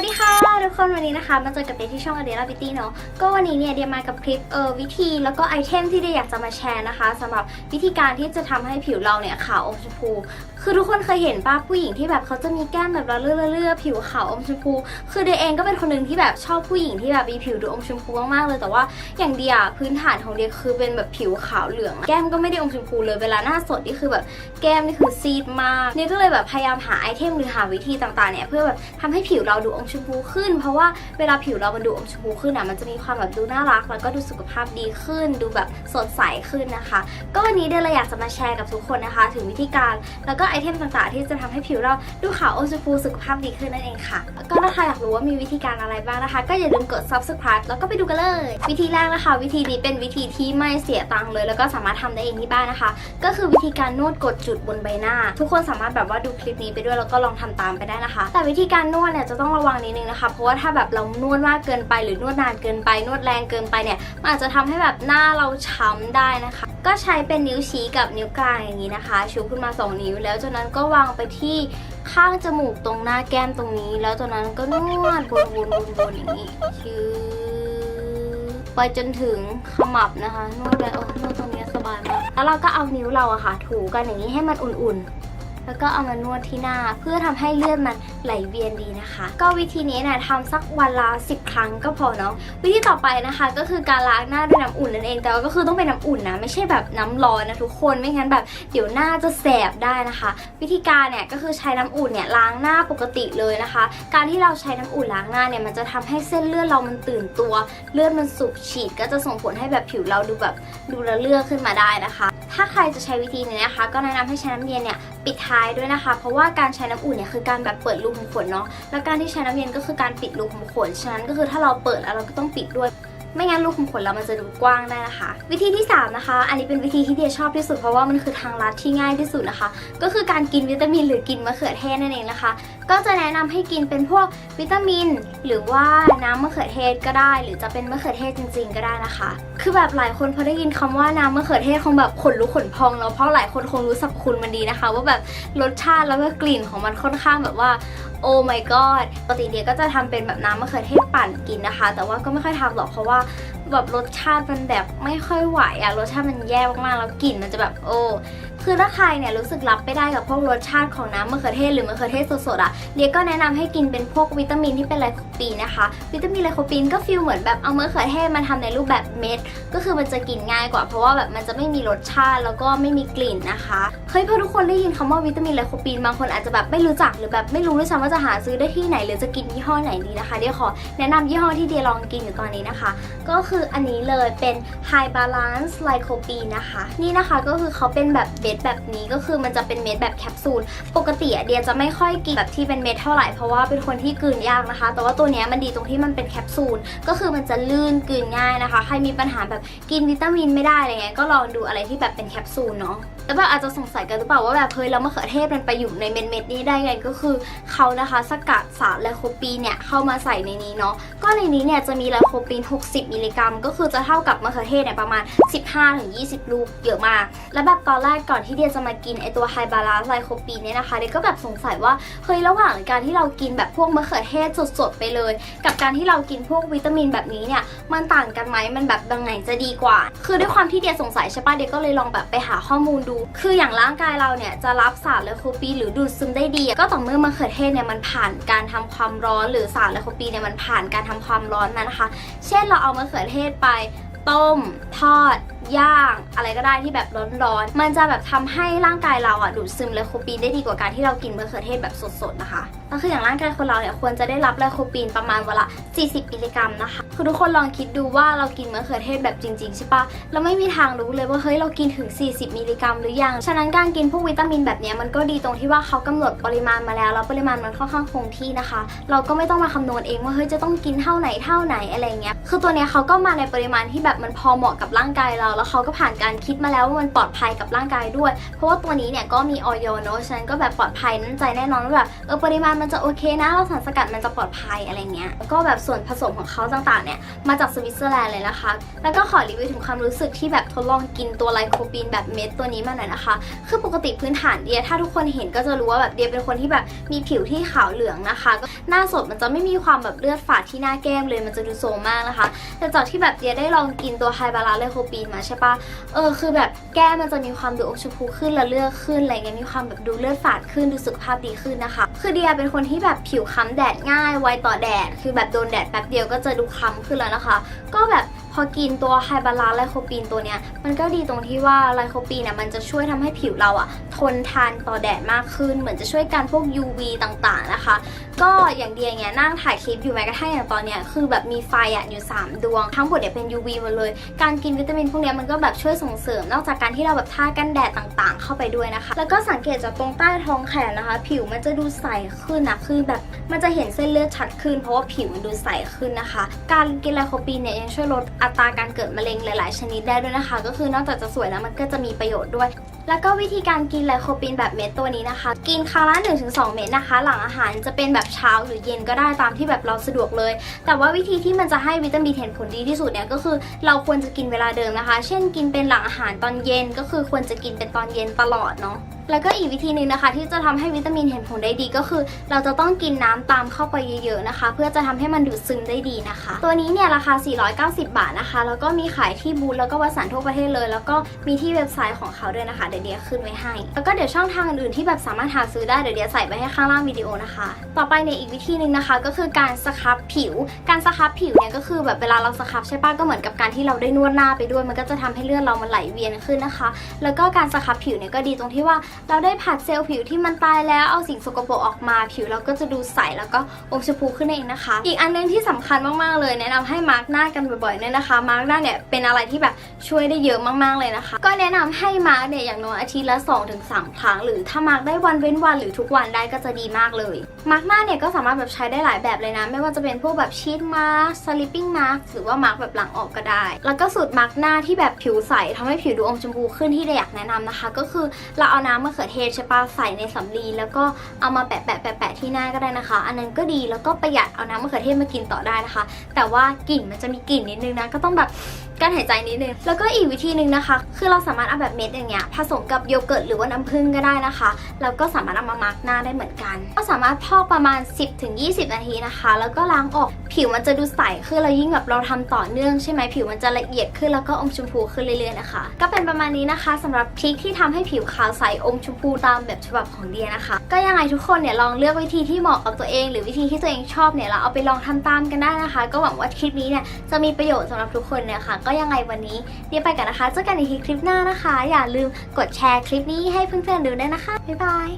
วัสดีค่ะทุกคนวันนี้นะคะมาเจอกับเดียที่ช่องอเดียลาบิตี้เนาะก็วันนี้เนี่ยเดียมากับคลิปเออวิธีแล้วก็ไอเทมที่เดียอยากจะมาแชร์นะคะสำหรับวิธีการที่จะทำให้ผิวเราเนี่ยขาวอมชมพูคือทุกคนเคยเห็นป้าผู้หญิงที่แบบเขาจะมีแก้มแบบเลื่อเลื่อๆผิวขาวอมชมพู คือเดยเองก็เป็นคนหนึ่งที่แบบชอบผู้หญิงที่แบบมีผิวดูอมชมพูมากๆเลย แต่ว่าอย่างเดียพื้นฐานของเดียคือเป็นแบบผิวขาวเหลือง แก้มก็ไม่ได้อมชมพูเลย เวลาหน้าสดนี่คือแบบแก้มนี่คือซีดมากเนี่ยก็เลยแบบพยายามหาไอเทมหรือหาวิธีต่างๆเนี่ยเพื่อแบบทำให้ผิวเราดูอมชมพูขึ้น เพราะว่าเวลาผิวเรามันดูอมชมพูขึ้นอะมันจะมีความแบบดูน่ารัก แล้วก็ดูสุขภาพดีขึ้น ดูแบบสดใสขึ้นนะคะ ก็วันนี้เดยเลยอยากจะมาแชร์กับทุกคนนะคะ ถึงวิธีการแล้วก็ไอเทมต่างๆ ที่จะทำให้ผิวเราดูขาวโอชมพูสุขภาพดีขึ้นนั่นเองค่ะ ก็ถ้าใครอยากรู้ว่ามีวิธีการอะไรบ้างนะคะ ก็อย่าลืมกด subscribe แล้วก็ไปดูกันเลย วิธีแรกนะคะ วิธีนี้เป็นวิธีที่ไม่เสียตังค์เลย แล้วก็สามารถทำได้เองที่บ้านนะคะ ก็คือวิธีการนวดกดจุดบนใบหน้า ทุกคนสามารถแบบว่าดูคลิปนี้ไปด้วยแล้วก็ลองทำตามไปได้นะคะ แต่วิธีการนวดเนี่ยจะต้องระวังนิดนึงนะคะ เพราะว่าถ้าแบบเรานวดมากเกินไป หรือนวดนานเกินไปนวดแรงเกินไปเนี่ยมันอาจจะทำให้แบบหน้าเราช้ำได้นะคะ ก็ใช้เป็นนิ้วชี้กับนิ้วกลางอย่างนี้นะคะ ชูขึ้นมาสองนิ้ว แล้วจากนั้นก็วางไปที่ข้างจมูกตรงหน้าแก้มตรงนี้ แล้วจากนั้นก็นวดวนๆวนๆอย่างนี้ชือไปจนถึงขมับนะคะนวดไปโอ้นวดตรงนี้สบายมากแล้วเราก็เอานิ้วเราอะค่ะ ถูกันอย่างนี้ให้มันอุ่นๆ แล้วก็เอามานวดที่หน้า เพื่อทำให้เลือดมันไหลเวียนดีนะคะ ก็วิธีนี้เนี่ยทำสักวันละ10 ครั้งก็พอเนาะวิธีต่อไปนะคะ ก็คือการล้างหน้าด้วยน้ำอุ่นนั่นเอง แต่ว่าก็คือต้องเป็นน้ำอุ่นนะไม่ใช่แบบน้ำร้อนนะทุกคนไม่งั้นแบบเดี๋ยวหน้าจะแสบได้นะคะ วิธีการเนี่ยก็คือใช้น้ำอุ่นเนี่ยล้างหน้าปกติเลยนะคะ การที่เราใช้น้ำอุ่นล้างหน้าเนี่ยมันจะทำให้เส้นเลือดเรามันตื่นตัว เลือดมันสูบฉีดก็จะส่งผลให้แบบผิวเราดูแบบดูระเลือกขึ้นมาได้นะคะ ถ้าใครจะใช้วิธีนี้นะคะ ก็แนะนำให้ใช้น้ำเย็นเนี่ยปิดท้ายด้วยนะคะ เพราะว่าการใช้น้ำอุ่นเนี่ยคือการแบบเปิดรูขุมขนเนาะแล้วการที่ใช้น้ำเย็นก็คือการปิดรูขุมขนฉะนั้นก็คือถ้าเราเปิดแล้วเราก็ต้องปิดด้วย ไม่งั้นรูขุมขนเรามันจะดูกว้างได้นะคะ วิธีที่สามนะคะ อันนี้เป็นวิธีที่เดียชอบที่สุดเพราะว่ามันคือทางลัดที่ง่ายที่สุดนะคะ ก็คือการกินวิตามินหรือกินมะเขือเทศนั่นเองนะคะ ก็จะแนะนำให้กินเป็นพวกวิตามิน หรือว่าน้ำมะเขือเทศก็ได้ หรือจะเป็นมะเขือเทศจริง ๆ ก็ได้นะคะ คือแบบหลายคนพอได้ยินคำว่าน้ำมะเขือเทศคงแบบขนลุกขนพองแล้วเพราะหลายคนคงรู้สรรพคุณมันดีนะคะ ว่าแบบรสชาติแล้วก็กลิ่นของมันค่อนข้างแบบว่า โอ้ my god ปกติเดียก็จะทำเป็นแบบน้ำมะเขือเทศปั่นกินนะคะ แต่ว่าก็ไม่ค่อยทำหรอกเพราะว่าแบบรสชาติมันแบบไม่ค่อยไหวอะรสชาติมันแย่มากๆแล้วกลิ่นมันจะแบบโอ้ คือถ้าใครเนี่ยรู้สึกรับไม่ได้กับพวกรสชาติของน้ำมะเขือเทศหรือมะเขือเทศสดๆอะเดียก็แนะนำให้กินเป็นพวกวิตามินที่เป็นไลโคปีนนะคะ วิตามินไลโคปีนก็ฟีลเหมือนแบบเอามะเขือเทศมาทำในรูปแบบเม็ด ก็คือมันจะกินง่ายกว่าเพราะว่าแบบมันจะไม่มีรสชาติแล้วก็ไม่มีกลิ่นนะคะเฮ้ยพอทุกคนได้ยินคำว่าวิตามินไลโคปีนบางคนอาจจะแบบไม่รู้จักหรือแบบไม่รู้ด้วยซ้ำว่าจะหาซื้อได้ที่ไหน หรือจะกินยี่ห้อไหนดีนะคะเดียขอแนะนำยี่ห้อที่เดียลองกินอยู่ตอนนี้นะคะ ก็คืออันนี้เลยเป็น High Balance Lycopene นะคะ นี่นะคะก็คือเขาเป็นแบบเม็ดแบบนี้ก็คือมันจะเป็นเม็ดแบบแคปซูล ปกติเดียจะไม่ค่อยกินแบบที่เป็นเม็ดเท่าไหร่เพราะว่าเป็นคนที่กลืนยากนะคะ แต่ว่าตัวนี้มันดีตรงที่มันเป็นแคปซูล ก็คือมันจะลื่นกลืนง่ายนะคะ ใครมีปัญหาแบบกินวิตามินไม่ได้อะไรเงี้ย ก็ลองดูอะไรที่แบบเป็นแคปซูลเนาะแล้วแบบอาจจะสงสัยกันหรือเปล่าว่าแบบเฮ้ยแล้วมะเขือเทศมันไปอยู่ในเม็ดเม็ดนี้ได้ไงก็คือเขานะคะสกัดสารไลโคปีนเนี่ยเข้ามาใส่ในนี้เนาะก็ในนี้เนี่ยจะมีไลโคปีน 60 มิลลิกรัม ก็คือจะเท่ากับมะเขือเทศเนี่ยประมาณ 15-20 ลูกเยอะมาก แล้วแบบตอนแรกก่อนที่เดียจะมากินไอตัวไฮบาลานซ์ไลโคปีนเนี่ยนะคะเดียก็แบบสงสัยว่าเฮ้ยระหว่างการที่เรากินแบบพวกมะเขือเทศสดๆไปเลย กับการที่เรากินพวกวิตามินแบบนี้เนี่ยมันต่างกันไหมมันแบบบางไหนจะดีกว่า คือด้วยความที่เดียสงสัยใช่ปะเดียก็เลยลองแบบไปหาข้อมูลดู คืออย่างร่างกายเราเนี่ยจะรับสารไลโคปีนหรือดูดซึมได้ดีก็ต่อเมื่อมะเขือเทศเนี่ยมันผ่านการทำความร้อนหรือสารไลโคปีนเนี่ยมันผ่านการทำความร้อนมานะคะ เช่นเราเอามะเขือเทศไปต้ม ทอด ย่างอะไรก็ได้ที่แบบร้อนๆ มันจะแบบทำให้ร่างกายเราอะดูดซึมไลโคปีนได้ดีกว่าการที่เรากินมะเขือเทศแบบสดๆนะคะก็คืออย่างร่างกายคนเราเนี่ยควรจะได้รับไลโคปีนประมาณวันละ 40 มิลลิกรัมนะคะ คือทุกคนลองคิดดูว่าเรากินมะเขือเทศแบบจริงๆใช่ปะเราไม่มีทางรู้เลยว่าเฮ้ยเรากินถึง 40 มิลลิกรัมหรือยัง ฉะนั้นการกินพวกวิตามินแบบเนี้ยมันก็ดีตรงที่ว่าเขากำหนดปริมาณมาแล้วแล้วปริมาณมันค่อนข้างคงที่นะคะ เราก็ไม่ต้องมาคำนวณเองว่าเฮ้ยจะต้องกินเท่าไหนเท่าไหนอะไรเงี้ย คือตัวเนี้ยเขาก็มาในปริมาณที่แบบมันพอเหมาะกับร่างกายเราแล้วเขาก็ผ่านการคิดมาแล้วว่ามันปลอดภัยกับร่างกายด้วย เพราะว่าตัวนี้เนี่ยก็มีออยเนาะฉะนั้นก็แบบปลอดภัยนั่นใจแน่นอนว่าแบบเออปริมาณมันจะโอเคนะแล้วสารสกัดมันจะปลอดภัยอะไรเงี้ยก็แบบส่วนผสมของเขาต่างๆเนี่ยมาจากสวิตเซอร์แลนด์เลยนะคะ แล้วก็ขอรีวิวถึงความรู้สึกที่แบบทดลองกินตัวไลโคปีนแบบเม็ดตัวนี้มาหน่อยนะคะ คือปกติพื้นฐานเดียถ้าทุกคนเห็นก็จะรู้ว่าแบบเดียเป็นคนที่แบบมีผิวที่ขาวเหลืองนะคะก็หน้าสดมันจะไม่มีความแบบเลือดฝาดที่หน้าแก้มเลยมันจะดูโซมมากนะคะ แต่จากที่แบบเดียได้ลองกินตัวไฮบาลาไลโคปีนมาใช่ปะเออคือแบบแก้มมันจะมีความดูอกชมพูขึ้นและเลือดขึ้นอะไรเงี้ยมีความแบบดูเลือดฝาดขึ้นดูสุขภาพดีขึ้นนะคะ คือเดียเป็นคนที่แบบผิวค้ำแดดง่ายไวต่อแดด คือแบบโดนแดดแป๊บเดียวก็จะดูคล้ำขึ้นแล้วนะคะ ก็แบบพอกินตัวไฮบาลาไลโคปีนตัวเนี้ยมันก็ดีตรงที่ว่าไลโคปีนเนี่ยมันจะช่วยทำให้ผิวเราอะ ทนทานต่อแดดมากขึ้น เหมือนจะช่วยกันพวก UV ต่างๆนะคะ ก็อย่างเดียเนี้ยนั่งถ่ายคลิปอยู่แม้กระทั่งอย่างตอนเนี้ยคือแบบมีไฟอะอยู่ 3 ดวง ทั้งหมดเนี่ยเป็น UV หมดเลย การกินวิตามินพวกเนี้ยมันก็แบบช่วยส่งเสริม นอกจากการที่เราแบบทากันแดดต่างๆ เข้าไปด้วยนะคะ แล้วก็สังเกตจากตรงใต้ท้องแขนนะคะ ผิวมันจะดูใสขึ้นนะคือแบบมันจะเห็นเส้นเลือดชัดขึ้น เพราะว่าผิวมันดูใสขึ้นนะคะ การกินไลโคปีนเนี่ยยังช่วยลดอัตราการเกิดมะเร็งหลาย ๆ ชนิดได้ด้วยนะคะ ก็คือนอกจากจะสวยแล้วมันก็จะมีประโยชน์ด้วย แล้วก็วิธีการกินไลโคปีนแบบเม็ดตัวนี้นะคะ กินครั้งละ 1-2 เม็ดนะคะ หลังอาหารจะเป็นแบบเช้าหรือเย็นก็ได้ตามที่แบบเราสะดวกเลย แต่ว่าวิธีที่มันจะให้วิตามินเห็นผลดีที่สุดเนี่ยก็คือเราควรจะกินเวลาเดิมนะคะ เช่นกินเป็นหลังอาหารตอนเย็นก็คือควรจะกินเป็นตอนเย็นตลอดเนาะ แล้วก็อีกวิธีหนึ่งนะคะ ที่จะทำให้วิตามินเห็นผลได้ดีก็คือ เราจะต้องกินน้ำตามเข้าไปเยอะๆนะคะ เพื่อจะทำให้มันดูดซึมได้ดีนะคะ ตัวนี้เนี่ยราคา 490 บาทนะคะ แล้วก็มีขายที่บูธแล้วก็วสันทั่วประเทศเลย แล้วก็มีที่เว็บไซต์ของเขาด้วยนะคะ เดี๋ยวเดียขึ้นไว้ให้ แล้วก็เดี๋ยวช่องทางอื่นๆที่แบบสามารถหาซื้อได้เดี๋ยวเดียใส่ไว้ให้ข้างล่างวิดีโอนะคะ ต่อไปในยอีกวิธีหนึ่งนะคะ ก็คือการสครับผิว การสครับผิวเนี่ยก็คือแบบเวลาเราสครับใช่ปะก็เหมือนกับการที่เราได้นวดหน้าไปด้วย มันก็จะทำให้เลือดเรามันไหลเวียนขึ้นนะคะ แล้วก็การสครับผิวเนี่ยก็ดีตรงที่ว่าเราได้ผัดเซลล์ผิวที่มันตายแล้วเอาสิ่งสกปรกออกมาผิวเราก็จะดูใสแล้วก็อมชมพูขึ้นเองนะคะ อีกอันนึงที่สำคัญมากๆเลย แนะนำให้มาร์กหน้ากันบ่อยๆเนี่ยนะคะมาร์กหน้าเนี่ยเป็นอะไรที่แบบช่วยได้เยอะมากๆเลยนะคะ ก็แนะนำให้มาร์กเนี่ยอย่างน้อยอาทิตย์ละ 2-3 ครั้ง หรือถ้ามาร์กได้วันเว้นวันหรือทุกวันได้ก็จะดีมากเลยมาร์กหน้าเนี่ยก็สามารถแบบใช้ได้หลายแบบเลยนะ ไม่ว่าจะเป็นพวกแบบชีทมาร์กสลิปปิ้งมาร์กหรือว่ามาร์กแบบหลังออกก็ได้ แล้วก็สูตรมาร์กหน้าที่แบบผิวใสทำให้ผิวดูอมชมพูขึ้นที่เดยอยากแนะนำนะคะ ก็คือเราเอาน้ำะเขือเทศใช่ปะใส่ในสำลีแล้วก็เอามาแปะแปะแปะแปะที่หน้าก็ได้นะคะ อันนั้นก็ดีแล้วก็ประหยัดเอาน้ำมะเขือเทศมากินต่อได้นะคะ แต่ว่ากลิ่นมันจะมีกลิ่นนิดนึงนะก็ต้องแบบ กั้นหายใจนิดนึงแล้วก็อีกวิธีหนึ่งนะคะ คือเราสามารถเอาแบบเม็ดอย่างเงี้ยผสมกับโยเกิร์ตหรือว่าน้ำผึ้งก็ได้นะคะแล้วก็สามารถเอามามาร์กหน้าได้เหมือนกัน ก็สามารถพอกประมาณ 10-20 นาทีนะคะ แล้วก็ล้างออกผิวมันจะดูใสขึ้นแล้วยิ่งแบบเราทำต่อเนื่องใช่ไหมผิวมันจะละเอียดขึ้นแล้วก็อมชมพูขึ้นเรื่อยๆนะคะ ก็เป็นประมาณนี้นะคะสำหรับทริคที่ทำให้ผิวขาวใสอมชมพูตามแบบฉบับของเดียนะคะ ก็ยังไงทุกคนเนี่ยลองเลือกวิธีที่เหมาะกับตัวเอง หรือวิธีที่ตัวเองชอบเนี่ยเราเอาไปลองทำตามกันได้นะคะ ก็หวังว่าคลิปนี้เนี่ยจะมีประโยชน์สำหรับทุกคนเนี่ยค่ะก็ยังไงวันนี้เดียไปกันนะคะ เจอกันในคลิปหน้านะคะ อย่าลืมกดแชร์คลิปนี้ให้เพื่อนๆดูด้วยนะคะ บ๊ายบาย